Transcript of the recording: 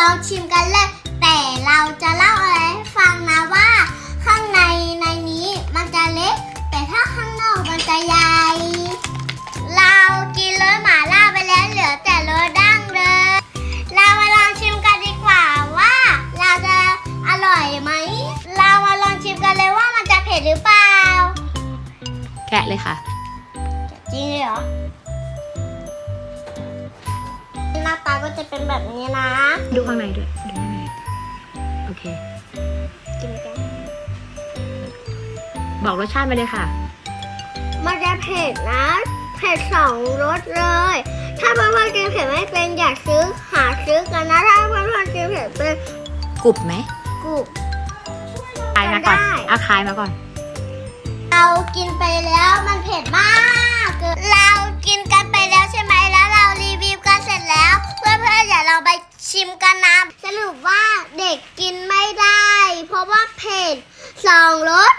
ลองชิมกันเลย แต่เราจะเล่าอะไรให้ฟังนะว่า ข้างในในนี้มันจะเล็ก แต่ถ้าข้างนอกมันจะใหญ่ เรากินรสหมาล่าไปแล้วเหลือแต่รสดั้งเลย เรามาลองชิมกันดีกว่าว่าเราจะอร่อยไหม เรามาลองชิมกันเลยว่ามันจะเผ็ดหรือเปล่า แกะเลยค่ะ จริงเหรอ แบบนี้นะ ดูข้างในด้วยดูข้างในโอเค กินกัน บอกรสชาติมาเลยค่ะ มันจะเผ็ดนะเผ็ดสองรสเลย ถ้าเพื่อนๆกินเผ็ดไม่เป็นอยากซื้อหาซื้อกันนะถ้าเพื่อนๆกินเผ็ดเป็นกรุบไหมกรุบคายมาก่อนได้อาคายมาก่อน เรากินไปแล้วมันเผ็ดมากเกินเรากิน ชิมกันนะสรุปว่าเด็กกินไม่ได้ เพราะว่าเผ็ดสองรส